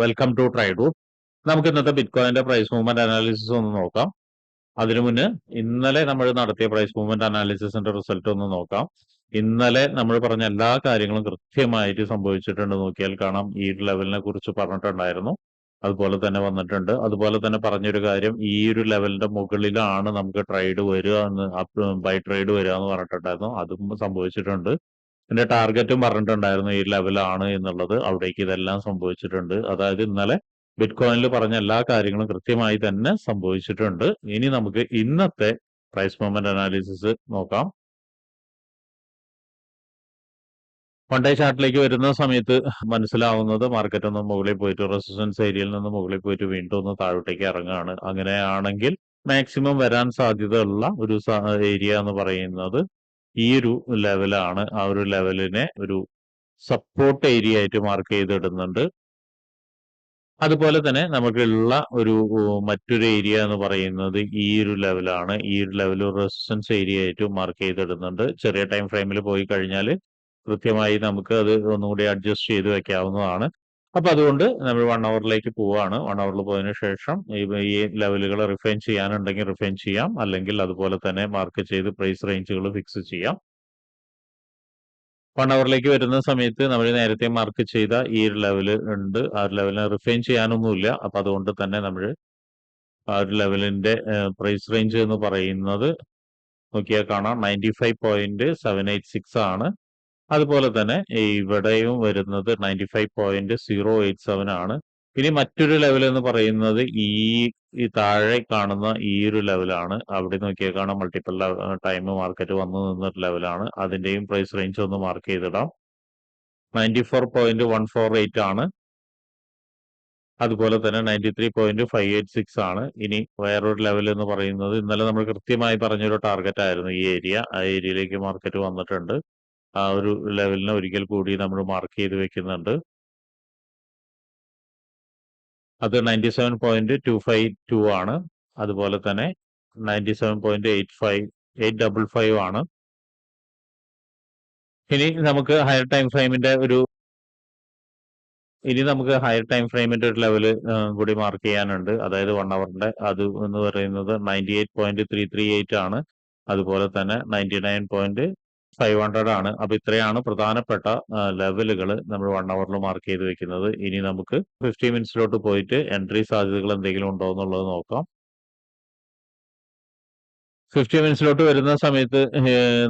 Welcome to ട്രൈഡു നമുക്ക് ഇന്നത്തെ ബിറ്റ്കോയിന്റെ price movement analysis ഒന്ന് നോക്കാം. അതിനു മുന്നേ ഇന്നലെ നമ്മൾ നടത്തിയ പ്രൈസ് മൂവ്മെന്റ് അനാലിസിസിന്റെ റിസൾട്ട് ഒന്ന് നോക്കാം. ഇന്നലെ നമ്മൾ പറഞ്ഞ എല്ലാ കാര്യങ്ങളും കൃത്യമായിട്ട് സംഭവിച്ചിട്ടുണ്ട് നോക്കിയാൽ കാണാം. ഈ ലെവലിനെ കുറിച്ച് പറഞ്ഞിട്ടുണ്ടായിരുന്നു. അതുപോലെ തന്നെ വന്നിട്ടുണ്ട്. അതുപോലെ തന്നെ പറഞ്ഞൊരു കാര്യം ഈ ഒരു ലെവലിന്റെ മുകളിലാണ് നമുക്ക് ട്രേഡ് വരിക എന്ന് ബൈ ട്രേഡ് വരിക എന്ന് പറഞ്ഞിട്ടുണ്ടായിരുന്നു. അതും സംഭവിച്ചിട്ടുണ്ട്. പിന്നെ ടാർഗറ്റും പറഞ്ഞിട്ടുണ്ടായിരുന്നു ഈ ലെവലാണ് എന്നുള്ളത്. അവിടേക്ക് ഇതെല്ലാം സംഭവിച്ചിട്ടുണ്ട്. അതായത് ഇന്നലെ ബിറ്റ്കോയിനിൽ പറഞ്ഞ എല്ലാ കാര്യങ്ങളും കൃത്യമായി തന്നെ സംഭവിച്ചിട്ടുണ്ട്. ഇനി നമുക്ക് ഇന്നത്തെ പ്രൈസ് മൂവ്മെന്റ് അനാലിസിസ് നോക്കാം. വൺ ഡേ ചാർട്ടിലേക്ക് വരുന്ന സമയത്ത് മനസ്സിലാവുന്നത് മാർക്കറ്റ് ഒന്ന് മുകളിൽ പോയിട്ട് റെസിസ്റ്റൻസ് ഏരിയയിൽ നിന്ന് മുകളിൽ പോയിട്ട് വീണ്ടും ഒന്ന് താഴോട്ടേക്ക് ഇറങ്ങുകയാണ്. അങ്ങനെയാണെങ്കിൽ മാക്സിമം വരാൻ സാധ്യതയുള്ള ഒരു ഏരിയ എന്ന് പറയുന്നത് ഈ ഒരു ലെവലാണ് ആ ഒരു ലെവലിനെ ഒരു സപ്പോർട്ട് ഏരിയ ആയിട്ട് മാർക്ക് ചെയ്തിടുന്നുണ്ട്. അതുപോലെ തന്നെ നമുക്കുള്ള ഒരു മറ്റൊരു ഏരിയ എന്ന് പറയുന്നത് ഈ ഒരു ലെവലാണ് ഈ ഒരു ലെവൽ റെസിസ്റ്റൻസ് ഏരിയ ആയിട്ട് മാർക്ക് ചെയ്തിടുന്നുണ്ട്. ചെറിയ ടൈം ഫ്രെയിമിൽ പോയി കഴിഞ്ഞാൽ കൃത്യമായി നമുക്ക് അത് ഒന്നുകൂടി അഡ്ജസ്റ്റ് ചെയ്ത് വെക്കാവുന്നതാണ്. അപ്പൊ അതുകൊണ്ട് നമ്മൾ വൺ അവറിലേക്ക് പോവാണ്. വൺ അവറിൽ പോയതിനു ശേഷം ഈ ലെവലുകൾ റിഫൈൻ ചെയ്യാനുണ്ടെങ്കിൽ റിഫൈൻ ചെയ്യാം. അല്ലെങ്കിൽ അതുപോലെ തന്നെ മാർക്ക് ചെയ്ത് പ്രൈസ് റേഞ്ചുകൾ ഫിക്സ് ചെയ്യാം. വൺ അവറിലേക്ക് വരുന്ന സമയത്ത് നമ്മൾ നേരത്തെ മാർക്ക് ചെയ്ത ഈ ഒരു ലെവൽ ഉണ്ട്. ആ ഒരു ലെവലിനെ റിഫൈൻ ചെയ്യാനൊന്നുമില്ല. അപ്പൊ അതുകൊണ്ട് തന്നെ നമ്മൾ ആ ഒരു ലെവലിന്റെ പ്രൈസ് റേഞ്ച് എന്ന് പറയുന്നത് നോക്കിയാൽ കാണാം. Ninety five point seven eight six ആണ്. അതുപോലെ തന്നെ ഇവിടെയും വരുന്നത് ninety five point zero eight seven ആണ്. ഇനി മറ്റൊരു ലെവൽ എന്ന് പറയുന്നത് ഈ ഈ താഴെ കാണുന്ന ഈ ഒരു ലെവലാണ് അവിടെ നോക്കിയാൽ കാണാം മൾട്ടിപ്പിൾ ടൈം മാർക്കറ്റ് വന്നു നിന്നൊരു ലെവലാണ് അതിന്റെയും പ്രൈസ് റേഞ്ച് ഒന്ന് മാർക്ക് ചെയ്തിടാം. Ninety four point one four eight ആണ്. അതുപോലെ തന്നെ ninety three point five eight six ആണ്. ഇനി വേറൊരു ലെവൽ എന്ന് പറയുന്നത് ഇന്നലെ നമ്മൾ കൃത്യമായി പറഞ്ഞൊരു ടാർഗറ്റ് ആയിരുന്നു ഈ ഏരിയ ആ ഏരിയയിലേക്ക് മാർക്കറ്റ് വന്നിട്ടുണ്ട്. ആ ഒരു ലെവലിനെ ഒരിക്കൽ കൂടി നമ്മൾ മാർക്ക് ചെയ്ത് വെക്കുന്നുണ്ട്. അത് ninety seven point two five two ആണ്. അതുപോലെ തന്നെ ninety seven point eight five eight double five ആണ്. ഇനി നമുക്ക് ഹയർ ടൈം ഫ്രെയിമിന്റെ ഒരു ഇനി നമുക്ക് ഹയർ ടൈം ഫ്രെയിമിന്റെ ഒരു ലെവൽ കൂടി മാർക്ക് ചെയ്യാനുണ്ട്. അതായത് വൺ അവറിന്റെ അത് എന്ന് പറയുന്നത് ninety eight point three three eight ആണ്. അതുപോലെ തന്നെ ninety nine point five hundred ആണ്. അപ്പൊ ഇത്രയാണ് പ്രധാനപ്പെട്ട ലെവലുകൾ നമ്മൾ വൺ അവറിൽ മാർക്ക് ചെയ്ത് വെക്കുന്നത്. ഇനി നമുക്ക് ഫിഫ്റ്റി മിനിറ്റ്സിലോട്ട് പോയിട്ട് എൻട്രി സാധ്യതകൾ എന്തെങ്കിലും ഉണ്ടോ എന്നുള്ളത് നോക്കാം. ഫിഫ്റ്റി മിനിറ്റ്സിലോട്ട് വരുന്ന സമയത്ത്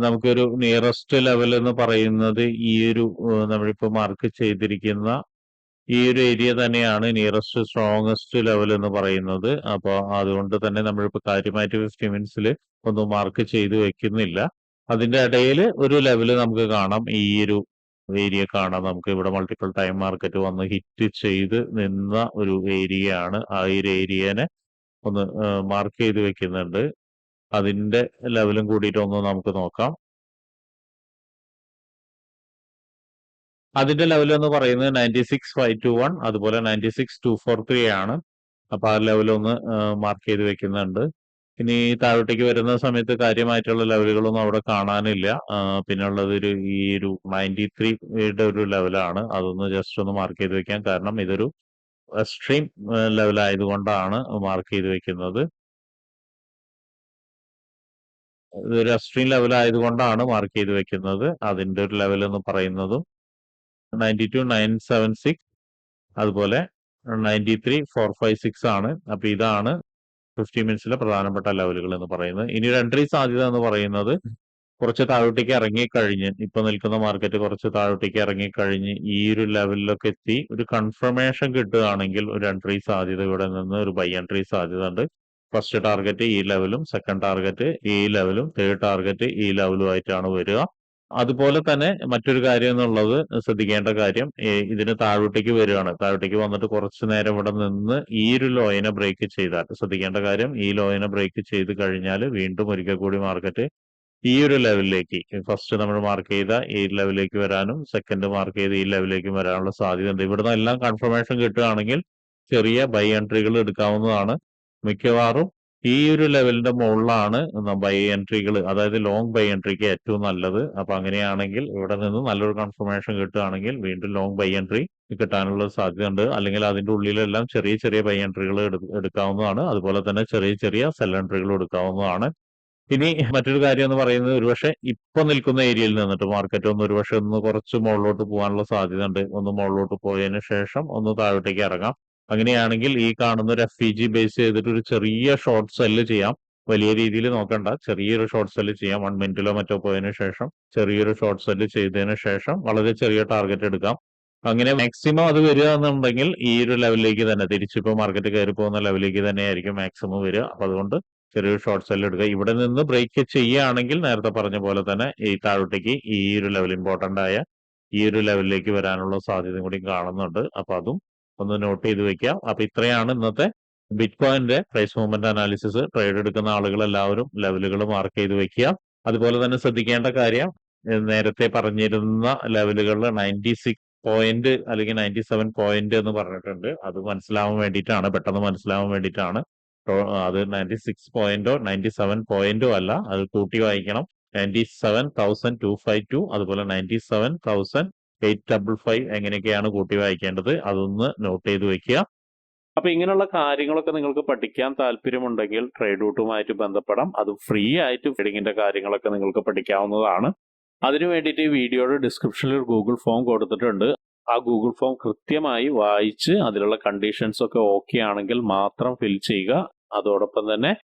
നമുക്കൊരു നിയറസ്റ്റ് ലെവൽ എന്ന് പറയുന്നത് ഈ ഒരു നമ്മളിപ്പോൾ മാർക്ക് ചെയ്തിരിക്കുന്ന ഈ ഒരു ഏരിയ തന്നെയാണ് നിയറസ്റ്റ് സ്ട്രോങ്ങസ്റ്റ് ലെവൽ എന്ന് പറയുന്നത്. അപ്പോൾ അതുകൊണ്ട് തന്നെ നമ്മളിപ്പോൾ കാര്യമായിട്ട് ഫിഫ്റ്റി മിനിറ്റ്സിൽ ഒന്നും മാർക്ക് ചെയ്ത് വെക്കുന്നില്ല. അതിന്റെ ഇടയിൽ ഒരു ലെവൽ നമുക്ക് കാണാം. ഈ ഒരു ഏരിയ കാണാം. നമുക്ക് ഇവിടെ മൾട്ടിപ്പിൾ ടൈം മാർക്കറ്റ് വന്ന് ഹിറ്റ് ചെയ്ത് നിന്ന ഒരു ഏരിയ ആണ്. ആ ഒരു ഏരിയനെ ഒന്ന് മാർക്ക് ചെയ്ത് വെക്കുന്നുണ്ട്. അതിന്റെ ലെവലും കൂടിയിട്ട് ഒന്ന് നമുക്ക് നോക്കാം. അതിന്റെ ലെവൽ എന്ന് പറയുന്നത് ninety six five two one അതുപോലെ ninety six two four three ആണ്. അപ്പൊ ആ ലെവൽ ഒന്ന് മാർക്ക് ചെയ്ത് വെക്കുന്നുണ്ട്. ഇനി താഴോട്ടേക്ക് വരുന്ന സമയത്ത് കാര്യമായിട്ടുള്ള ലെവലുകളൊന്നും അവിടെ കാണാനില്ല. പിന്നെ ഉള്ളത് ഒരു ഈ ഒരു നയന്റി ത്രീയുടെ ഒരു ലെവലാണ്. അതൊന്ന് ജസ്റ്റ് ഒന്ന് മാർക്ക് ചെയ്ത് വെക്കാം കാരണം ഇതൊരു എക്സ്ട്രീം ലെവൽ ആയതുകൊണ്ടാണ് മാർക്ക് ചെയ്ത് വെക്കുന്നത്. ഇതൊരു എക്സ്ട്രീം ലെവൽ ആയതുകൊണ്ടാണ് മാർക്ക് ചെയ്ത് വെക്കുന്നത്. അതിന്റെ ഒരു ലെവൽ എന്ന് പറയുന്നതും ninety two nine seven six അതുപോലെ ninety three four five six ആണ്. അപ്പൊ ഇതാണ് ഫിഫ്റ്റി മിനിറ്റ്സിലെ പ്രധാനപ്പെട്ട ലെവലുകൾ എന്ന് പറയുന്നത്. ഇനി ഒരു എൻട്രി സാധ്യത എന്ന് പറയുന്നത് കുറച്ച് താഴോട്ടേക്ക് ഇറങ്ങിക്കഴിഞ്ഞ് ഇപ്പൊ നിൽക്കുന്ന മാർക്കറ്റ് കുറച്ച് താഴോട്ടേക്ക് ഇറങ്ങിക്കഴിഞ്ഞ് ഈ ഒരു ലെവലിലൊക്കെ എത്തി ഒരു കൺഫർമേഷൻ കിട്ടുകയാണെങ്കിൽ ഒരു എൻട്രി സാധ്യത ഇവിടെ നിന്ന് ഒരു ബൈ എൻട്രി സാധ്യത ഉണ്ട്. ഫസ്റ്റ് ടാർഗറ്റ് ഈ ലെവലും സെക്കൻഡ് ടാർഗറ്റ് ഈ ലെവലും തേർഡ് ടാർഗറ്റ് ഈ ലെവലും ആയിട്ടാണ് വരിക. അതുപോലെ തന്നെ മറ്റൊരു കാര്യം എന്നുള്ളത് ശ്രദ്ധിക്കേണ്ട കാര്യം ഇതിന് താഴോട്ടേക്ക് വരികയാണ്. താഴോട്ടേക്ക് വന്നിട്ട് കുറച്ചു നേരം ഇവിടെ നിന്ന് ഈ ഒരു ലോയിനെ ബ്രേക്ക് ചെയ്താൽ ശ്രദ്ധിക്കേണ്ട കാര്യം ഈ ലോയനെ ബ്രേക്ക് ചെയ്ത് കഴിഞ്ഞാൽ വീണ്ടും ഒരിക്കൽ കൂടി മാർക്കറ്റ് ഈ ഒരു ലെവലിലേക്ക് ഫസ്റ്റ് നമ്മൾ മാർക്ക് ചെയ്ത ഈ ലെവലിലേക്ക് വരാനും സെക്കൻഡ് മാർക്ക് ചെയ്ത് ഈ ലെവലിലേക്ക് വരാനുള്ള സാധ്യത സാധ്യതയുണ്ട് ഇവിടുന്ന് എല്ലാം കൺഫർമേഷൻ കിട്ടുകയാണെങ്കിൽ ചെറിയ ബൈ എൻട്രികൾ എടുക്കാവുന്നതാണ്. മിക്കവാറും ഈ ഒരു ലെവലിന്റെ മുകളിലാണ് ബൈ എൻട്രികൾ അതായത് ലോങ് ബൈ എൻട്രിക്ക് ഏറ്റവും നല്ലത്. അപ്പൊ അങ്ങനെയാണെങ്കിൽ ഇവിടെ നിന്ന് നല്ലൊരു കൺഫർമേഷൻ കിട്ടുകയാണെങ്കിൽ വീണ്ടും ലോങ് ബൈ എൻട്രി കിട്ടാനുള്ള സാധ്യതയുണ്ട്. അല്ലെങ്കിൽ അതിന്റെ ഉള്ളിലെല്ലാം ചെറിയ ചെറിയ ബൈ എൻട്രികൾ എടുക്കാവുന്നതാണ്. അതുപോലെ തന്നെ ചെറിയ ചെറിയ സെൽ എൻട്രികൾ എടുക്കാവുന്നതാണ്. ഇനി മറ്റൊരു കാര്യം എന്ന് പറയുന്നത് ഒരുപക്ഷെ ഇപ്പൊ നിൽക്കുന്ന ഏരിയയിൽ നിന്നിട്ട് മാർക്കറ്റ് ഒന്ന് ഒരുപക്ഷെ ഒന്ന് കുറച്ച് മുകളിലോട്ട് പോകാനുള്ള സാധ്യത ഉണ്ട് ഒന്ന് മുകളിലോട്ട് പോയതിനു ശേഷം ഒന്ന് താഴോട്ടേക്ക് ഇറങ്ങാം. അങ്ങനെയാണെങ്കിൽ ഈ കാണുന്ന ഒരു എഫ് ഇ ജി ബേസ് ചെയ്തിട്ട് ഒരു ചെറിയ ഷോർട്ട് സെല്ല് ചെയ്യാം. വലിയ രീതിയിൽ നോക്കണ്ട. ചെറിയൊരു ഷോർട്ട് സെല്ല് ചെയ്യാം. വൺ മിനിറ്റിലോ മറ്റോ പോയതിനു ശേഷം ചെറിയൊരു ഷോർട്ട് സെല്ല് ചെയ്തതിന് ശേഷം വളരെ ചെറിയ ടാർഗറ്റ് എടുക്കാം. അങ്ങനെ മാക്സിമം അത് വരിക എന്നുണ്ടെങ്കിൽ ഈ ഒരു ലെവലിലേക്ക് തന്നെ തിരിച്ചിപ്പോൾ മാർക്കറ്റ് കയറി പോകുന്ന ലെവലിലേക്ക് തന്നെയായിരിക്കും മാക്സിമം വരിക. അപ്പൊ അതുകൊണ്ട് ചെറിയൊരു ഷോർട്ട് സെല്ല് എടുക്കുക. ഇവിടെ നിന്ന് ബ്രേക്ക് ചെയ്യുകയാണെങ്കിൽ നേരത്തെ പറഞ്ഞ പോലെ തന്നെ ഈ താഴോട്ടേക്ക് ഈ ഒരു ലെവൽ ഇമ്പോർട്ടന്റ് ആയ ഈ ഒരു ലെവലിലേക്ക് വരാനുള്ള സാധ്യത കൂടി കാണുന്നുണ്ട്. അപ്പൊ അതും ഒന്ന് നോട്ട് ചെയ്ത് വെക്കാം അപ്പൊ ഇത്രയാണ് ഇന്നത്തെ ബിറ്റ് കോയിന്റെ പ്രൈസ് മൂവ്മെന്റ് അനാലിസിസ് ട്രേഡ് എടുക്കുന്ന ആളുകൾ എല്ലാവരും ലെവലുകൾ മാർക്ക് ചെയ്ത് വെക്കുക. അതുപോലെ തന്നെ ശ്രദ്ധിക്കേണ്ട കാര്യം നേരത്തെ പറഞ്ഞിരുന്ന ലെവലുകളിൽ നയന്റി സിക്സ് പോയിന്റ് അല്ലെങ്കിൽ നയന്റി സെവൻ പോയിന്റ് എന്ന് പറഞ്ഞിട്ടുണ്ട്. അത് മനസ്സിലാവാൻ വേണ്ടിയിട്ടാണ് പെട്ടെന്ന് മനസ്സിലാവാൻ വേണ്ടിയിട്ടാണ്. അത് നയന്റി സിക്സ് പോയിന്റോ നയന്റി സെവൻ പോയിന്റോ അല്ല അത് കൂട്ടി വായിക്കണം. Ninety seven thousand two five two അതുപോലെ ninety seven thousand eight double five എങ്ങനെയൊക്കെയാണ് കൂട്ടി വായിക്കേണ്ടത് അതൊന്ന് നോട്ട് ചെയ്ത് വെക്കുക. അപ്പൊ ഇങ്ങനെയുള്ള കാര്യങ്ങളൊക്കെ നിങ്ങൾക്ക് പഠിക്കാൻ താല്പര്യമുണ്ടെങ്കിൽ ട്രേഡ് റൂട്ടുമായിട്ട് ബന്ധപ്പെടാം. അത് ഫ്രീ ആയിട്ട് ട്രേഡിങ്ങിന്റെ കാര്യങ്ങളൊക്കെ നിങ്ങൾക്ക് പഠിക്കാവുന്നതാണ്. അതിനു വേണ്ടിയിട്ട് ഈ വീഡിയോയുടെ ഡിസ്ക്രിപ്ഷനിൽ ഒരു ഗൂഗിൾ ഫോം കൊടുത്തിട്ടുണ്ട്. ആ ഗൂഗിൾ ഫോം കൃത്യമായി വായിച്ച് അതിലുള്ള കണ്ടീഷൻസ് ഒക്കെ ഓക്കെ ആണെങ്കിൽ മാത്രം ഫിൽ ചെയ്യുക. അതോടൊപ്പം തന്നെ